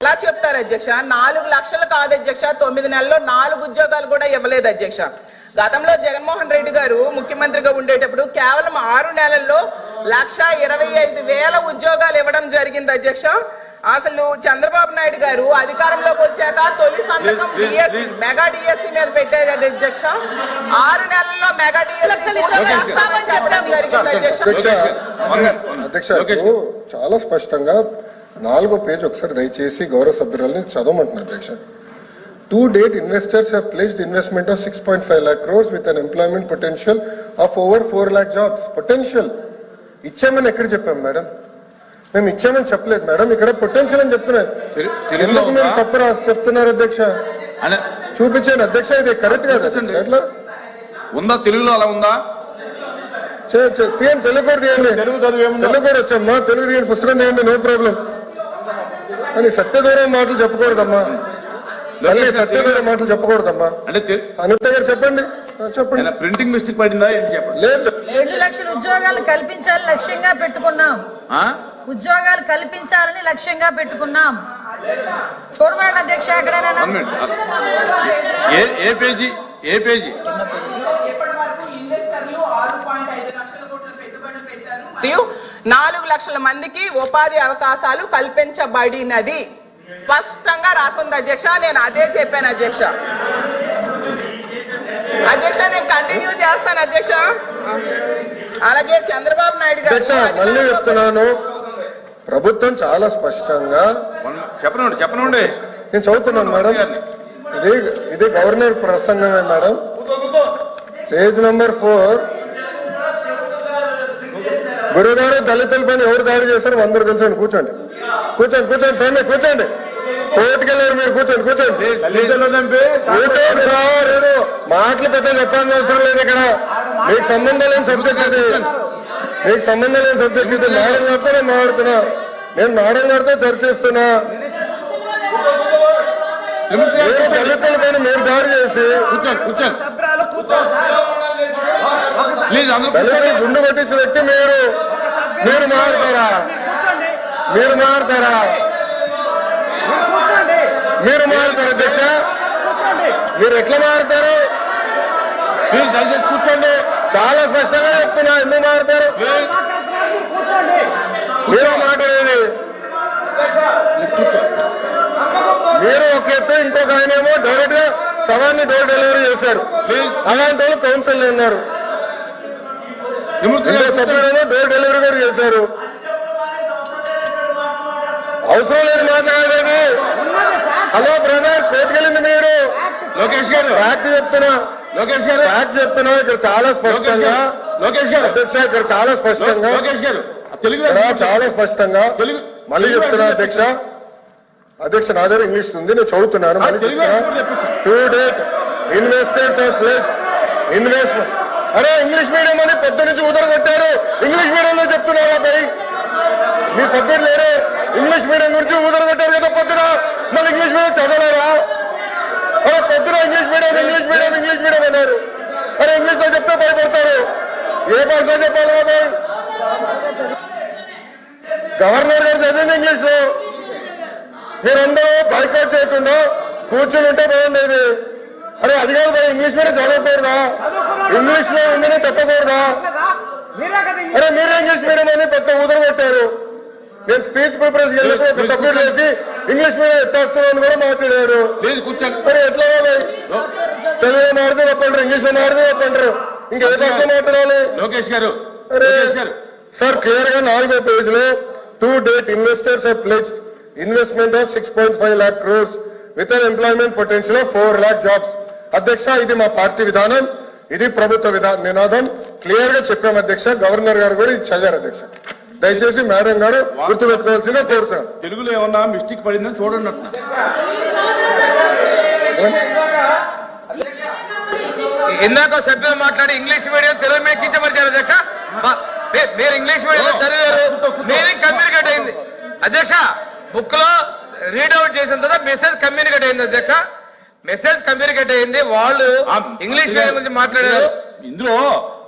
ఎలా చెప్తారు అధ్యక్ష? నాలుగు లక్షలు కాదు అధ్యక్ష. తొమ్మిది నెలల్లో నాలుగు ఉద్యోగాలు కూడా ఇవ్వలేదు అధ్యక్ష. గతంలో జగన్మోహన్ రెడ్డి గారు ముఖ్యమంత్రిగా ఉండేటప్పుడు కేవలం ఆరు నెలల్లో లక్ష ఇరవై ఐదు వేల ఉద్యోగాలు ఇవ్వడం జరిగింది అధ్యక్ష. అసలు చంద్రబాబు నాయుడు గారు అధికారంలోకి వచ్చాక తొలి సంతకం డిఎస్సి మెగా డిఎస్సి మీద పెట్టారు అధ్యక్ష. ఆరు నెలల్లో మెగా లక్షలు డిఎస్సి చెప్పడం జరిగింది అధ్యక్ష. చాలా స్పష్టంగా నాలుగో పేజ్ ఒకసారి దయచేసి గౌరవ సభ్యురాలని చదవమంటున్నా అధ్యక్ష. To date investors have placed investment of six point five lakh crores with an employment potential of over four lakh jobs potential ఇచ్చామని ఎక్కడ చెప్పాం మేడం? మేము ఇచ్చామని చెప్పలేదు మేడం. ఇక్కడ పొటెన్షియల్ అని చెప్తున్నారు మీరు? తప్పు రాసి చెప్తున్నారు అధ్యక్ష? చూపించండి అధ్యక్ష. ఇది కరెక్ట్ కాదు ఉందా? తెలుగులో అలా ఉందా? తెలుగు తెలుగు వచ్చమ్మా తెలుగు తీయండి పుస్తకం తీయండి నో ప్రాబ్లం. కానీ సత్యదూరం మాటలు చెప్పకూడదమ్మా. మళ్ళీ సత్యదూరం మాటలు చెప్పకూడదమ్మా. అంటే అనిత గారు చెప్పండి. చెప్పండి. ప్రింటింగ్ మిస్టేక్ పడిందా ఏంటి చెప్పండి. లేదు. రెండు లక్షల ఉద్యోగాలు కల్పించాలని లక్ష్యంగా పెట్టుకున్నాం. ఆ? ఉద్యోగాలు కల్పించాలని లక్ష్యంగా పెట్టుకున్నాం. చూడమండి అధ్యక్ష ఎక్కడైనా ఏ పేజీ? ఏ పేజీ ఇప్పటి వరకు ఇన్వెస్టర్లు ఆరు పాయింట్ ఐదు లక్షల కోట్ల పెట్టుబడులు పెట్టారు మరియు నాలుగు లక్షల మందికి ఉపాధి అవకాశాలు కల్పించబడినది. స్పష్టంగా రాసుంది అధ్యక్ష నేను అదే చెప్పాను అధ్యక్ష. అధ్యక్ష నేను కంటిన్యూ చేస్తాను అధ్యక్ష. అలాగే చంద్రబాబు నాయుడు గారు చెప్తున్నాను. ప్రభుత్వం చాలా స్పష్టంగా. చెప్పనండి చెప్పనండి. నేను చదువుతున్నాను మేడం. ఇది ఇది గవర్నర్ ప్రసంగమే మేడం. Page number four. గురుగారు దళితుల పైన ఎవరు దాడి చేశారు అందరూ తెలుసండి. కూర్చోండి. కూర్చోండి కూర్చోండి స్వామి కూర్చోండి. కోర్టుకెళ్ళారు మీరు కూర్చోండి కూర్చోండి. కూర్చోండి సార్. మాటలు పెద్ద చెప్పాల్సిన అవసరం లేదు ఇక్కడ. మీకు సంబంధం లేని సబ్జెక్ట్ ఇది. మీకు సంబంధం లేని సబ్జెక్ట్ ఇది. మేడం గారితో నేను మాట్లాడుతున్నా. నేను మేడం గారితో చర్చిస్తున్నా మీరు దళితుల పైన మీరు దాడి చేసి కూర్చోండి కూర్చోండి. ప్లీజ్ అందరూ గుండు కొట్టించిన వ్యక్తి మీరు. మీరు మారుతారా మీరు మారుతారా మీరు మారుతారా అధ్యక్ష. మీరు ఎట్లా మారుతారు? ప్లీజ్ దయచేసి కూర్చోండి. చాలా స్పష్టంగా చెప్తున్నా ఎందుకు మారుతారు? మీరు మాట్లాడేది మీరు ఒక ఎత్తు ఇంకొక ఆయన ఏమో డైరెక్ట్గా సవాన్ని డోర్ డెలివరీ చేశాడు. ప్లీజ్ అలాంటి వాళ్ళు కౌన్సిల్ ఉన్నారు విమూర్తి ఇంకో గారు కూర్చోండి. సభ్యుడేమో డోర్ డెలివరీ కూడా చేశారు. అవసరం లేదు మాట్లాడేది హలో బ్రదర్ కోర్టుకెళ్ళింది మీరు. లోకేష్ గారు. ఫ్యాక్ట్ చెప్తున్నా. లోకేష్ గారు. ఫ్యాక్ట్ చెప్తున్నా ఇక్కడ చాలా స్పష్టంగా గారు. లోకేష్ గారు. అధ్యక్ష ఇక్కడ చాలా స్పష్టంగా. లోకేష్ గారు. తెలుగు చాలా స్పష్టంగా. తెలుగు మళ్ళీ చెప్తున్నా అధ్యక్ష. అధ్యక్ష. నా దగ్గర ఇంగ్లీష్ ఉంది నేను చదువుతున్నాను. To date investors plus investment అరే ఇంగ్లీష్ మీడియం అని పెద్ద నుంచి ఉదరగొట్టారు ఇంగ్లీష్ మీడియంలో చెప్తున్నావా పై మీ సభ్యులు లేరే ఇంగ్లీష్ మీడియం గురించి ఊదర కొట్టారు కదా పొద్దున. మళ్ళీ ఇంగ్లీష్ మీడియం చదవలేరా అరే పొద్దున English medium English medium English medium అన్నారు. అరే ఇంగ్లీష్లో చెప్తే భయపడతారు. ఏ భాషలో చెప్పాలి బాబాయ్ గవర్నర్ గారు చదివింది ఇంగ్లీష్. మీరందరూ బైకౌట్ చేయకుండా కూర్చుని ఉంటే బాగుండేది అరే అది కాదు ఇంగ్లీష్ మీడియం చదవకూడదా ఇంగ్లీష్లో ఉందని చెప్పకూడదా? అరే మీరే ఇంగ్లీష్ మీడియం అని పెద్ద ఊదరు పెట్టారు నేను స్పీచ్ ప్రిపరేషన్ వెళ్ళినప్పుడు సభ్యుడు చేసి ఇంగ్లీష్ మీడియం ఎత్తేస్తామని కూడా కూర్చోండి. మరి ఎట్లా తెలుగులో మాడితే చెప్పంటారు ఇంగ్లీష్ మాడితే చెప్పంటారు ఇంకే భాష మాట్లాడాలి. లోకేష్ గారు అరే సార్ క్లియర్గా నాలుగో పేజ్లో to date investors have pledge investment of six point five lakh crores with an employment potential of four lakh jobs అధ్యక్ష ఇది మా పార్టీ విధానం ఇది ప్రభుత్వ విధా నినాదం. క్లియర్గా చెప్పాం అధ్యక్ష గవర్నర్ గారు కూడా ఇది చదివారు అధ్యక్ష. దయచేసి మేడం గారు గుర్తుపెట్టుకోవాల్సిందిగా కోరుతున్నాం. తెలుగులో ఏమన్నా మిస్టేక్ పడిందని చూడండి ఇందాక సభ్యులు మాట్లాడి ఇంగ్లీష్ మీడియం తెలుగు మీద కించపరిచారు అధ్యక్ష? మీరు ఇంగ్లీష్ మీడియం చదివారు. మీనింగ్ కమ్యూనికేట్ అయింది. అధ్యక్ష బుక్లో రీడౌట్ చేసిన తర్వాత మెసేజ్ కమ్యూనికేట్ అయింది అధ్యక్ష? మెసేజ్ కమ్యూనికేట్ అయింది వాళ్ళు ఇంగ్లీష్ మీడియం గురించి మాట్లాడారు. ఇందులో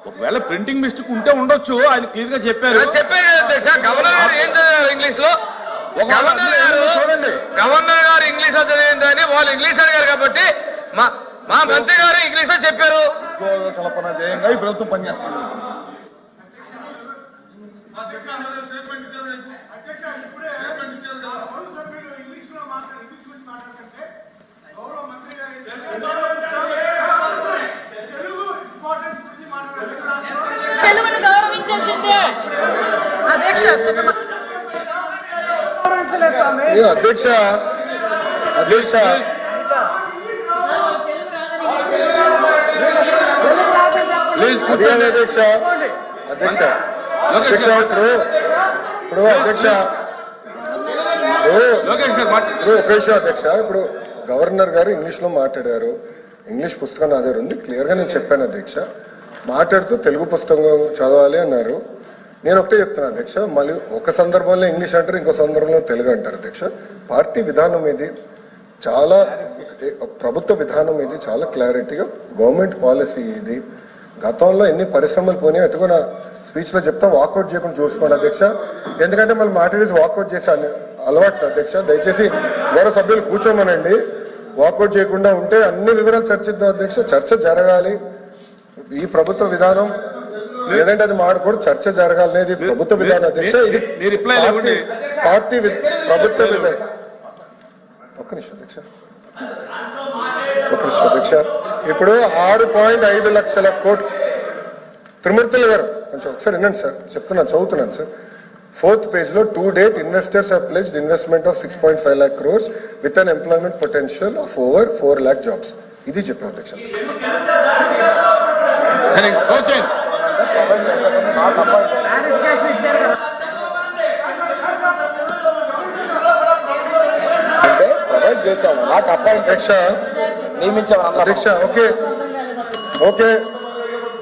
ఒకవేళ ప్రింటింగ్ మిస్టేక్ ఉంటే ఉండొచ్చు ఆయన క్లియర్గా చెప్పారు. చెప్పారు కదా అధ్యక్ష గవర్నర్ గారు ఏం చదివారు ఇంగ్లీష్లో ఒక గవర్నర్ గారు చూడండి. గవర్నర్ వాళ్ళు ఇంగ్లీష్ అడిగారు కాబట్టి మా మా మంత్రి గారు ఇంగ్లీష్లో చెప్పారు. కల్పన ధ్యేయంగా ఈ ప్రభుత్వం పనిచేస్తుంది. తెలుగును గౌరవించాల్సిందే అధ్యక్ష చిన్న అధ్యక్ష. అధ్యక్ష. ప్లీజ్ అధ్యక్ష. అధ్యక్ష. అధ్యక్ష ఇప్పుడు. ఇప్పుడు అధ్యక్ష. ఇప్పుడు ఒక విషయం అధ్యక్ష. ఇప్పుడు. గవర్నర్ గారు ఇంగ్లీష్లో మాట్లాడారు. ఇంగ్లీష్ పుస్తకం నా దగ్గర ఉంది. క్లియర్గా నేను చెప్పాను అధ్యక్ష. మాట్లాడుతూ తెలుగు పుస్తకం చదవాలి అన్నారు. నేను ఒకటే చెప్తున్నా అధ్యక్ష మళ్ళీ ఒక సందర్భంలో ఇంగ్లీష్ అంటారు ఇంకో సందర్భంలో తెలుగు అంటారు అధ్యక్ష. పార్టీ విధానం ఇది. చాలా ప్రభుత్వ విధానం ఇది. చాలా క్లారిటీగా గవర్నమెంట్ పాలసీ ఇది. గతంలో ఎన్ని పరిశ్రమలు పోయినాయి అటుగా నా స్పీచ్లో చెప్తా వాకౌట్ చేయకుండా చూసుకోండి అధ్యక్ష. ఎందుకంటే మళ్ళీ మాట్లాడేసి వాకౌట్ చేసే అలవాటు అధ్యక్ష. దయచేసి గౌరవ సభ్యులు కూర్చోమనండి. వాకౌట్ చేయకుండా ఉంటే అన్ని వివరాలు చర్చిద్దాం అధ్యక్ష. చర్చ జరగాలి. ఈ ప్రభుత్వ విధానం లేదంటే అది మాడకూడదు చర్చ జరగాలనేది ప్రభుత్వ విధానం అధ్యక్ష. ఇది పార్టీ- ప్రభుత్వ విధానం. ఒక్క నిమిషం అధ్యక్ష. ఒక్క నిమిషం అధ్యక్ష. ఇప్పుడు ఆరు పాయింట్ ఐదు లక్షల కోట్లు త్రిమూర్తులు గారు కొంచెం ఒకసారి వినండి సార్. చెప్తున్నాను చదువుతున్నాను సార్. ఫోర్త్ పేజ్లో to date investors have pledged investment of six point five lakh crores with an employment potential of over four lakh jobs ఇది చెప్పాం అధ్యక్ష కోచింగ్ అంటే ప్రొవైడ్ చేస్తాము. నాకు అబ్బాయి అధ్యక్ష అధ్యక్ష ఓకే. ఓకే.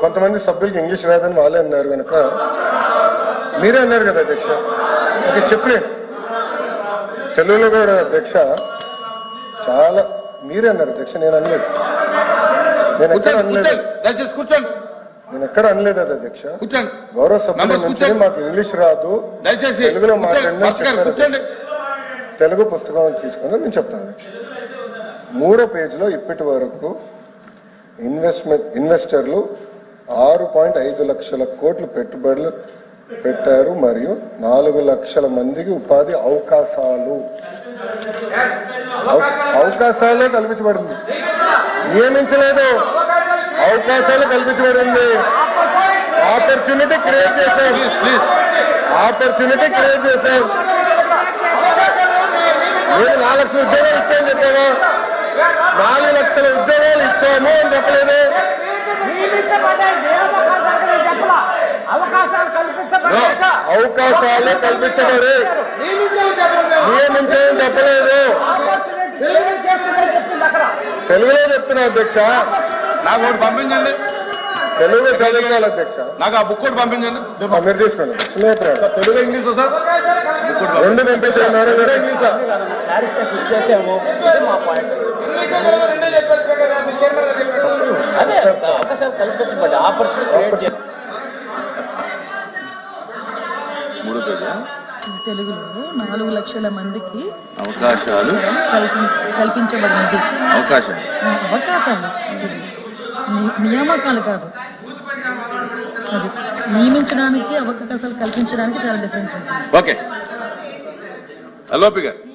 కొంతమంది సభ్యులకి ఇంగ్లీష్ రాదని వాళ్ళే అన్నారు కనుక మీరే అన్నారు కదా అధ్యక్ష. ఓకే చెప్పండి. తెలుగులో కూడా అధ్యక్ష. చాలా మీరే అన్నారు అధ్యక్ష నేను అనలేదు. నేను ఎక్కడ అనలేదు? కూర్చోండి దయచేసి కూర్చోండి. నేను ఎక్కడ అనలేదు అది అధ్యక్ష. కూర్చోండి. గౌరవ సభ్యుల. మాకు ఇంగ్లీష్ రాదు. దయచేసి తెలుగులో కూర్చోండి తెలుగు పుస్తకం తీసుకుని నేను చెప్తాను అధ్యక్ష. మూడో పేజీలో ఇప్పటి వరకు ఇన్వెస్ట్మెంట్ ఇన్వెస్టర్లు ఆరు పాయింట్ ఐదు లక్షల కోట్లు పెట్టుబడులు పెట్టారు మరియు నాలుగు లక్షల మందికి ఉపాధి అవకాశాలు. అవ- అవకాశాలే కల్పించబడింది. నియమించలేదు. అవకాశాలు కల్పించబడింది. ఆపర్చునిటీ క్రియేట్ చేశాం ఆపర్చునిటీ క్రియేట్ చేశాం నేను నాలుగు లక్షల ఉద్యోగాలు ఇచ్చాను చెప్పావా? నాలుగు లక్షల ఉద్యోగాలు ఇచ్చాము అని చెప్పలేదు. అవకాశాలు కల్పించబడి నియమించని చెప్పలేదు. తెలుగులో చెప్తున్నా అధ్యక్ష. నాకు ఒకటి పంపించండి. తెలుగులో చదివించాలి అధ్యక్ష. నాకు ఆ బుక్ ఒకటి పంపించండి. మీరు తీసుకోండి. Telugu English sir? రెండు పంపించారు నారాయణ గారు. అదే అవకాశాలు కల్పించబడి ఆపర్చునిటీ క్రియేట్ చేయాలి మూడో పేజా తెలుగులో నాలుగు లక్షల మందికి అవకాశాలు. కల్పి- కల్పించబడినది అవకాశాలు. నియామకాలు కాదు. అది నియమించడానికి అవకాశాలు కల్పించడానికి చాలా డిఫరెన్స్ ఉంటుంది ఓకే. అలోపి గారు.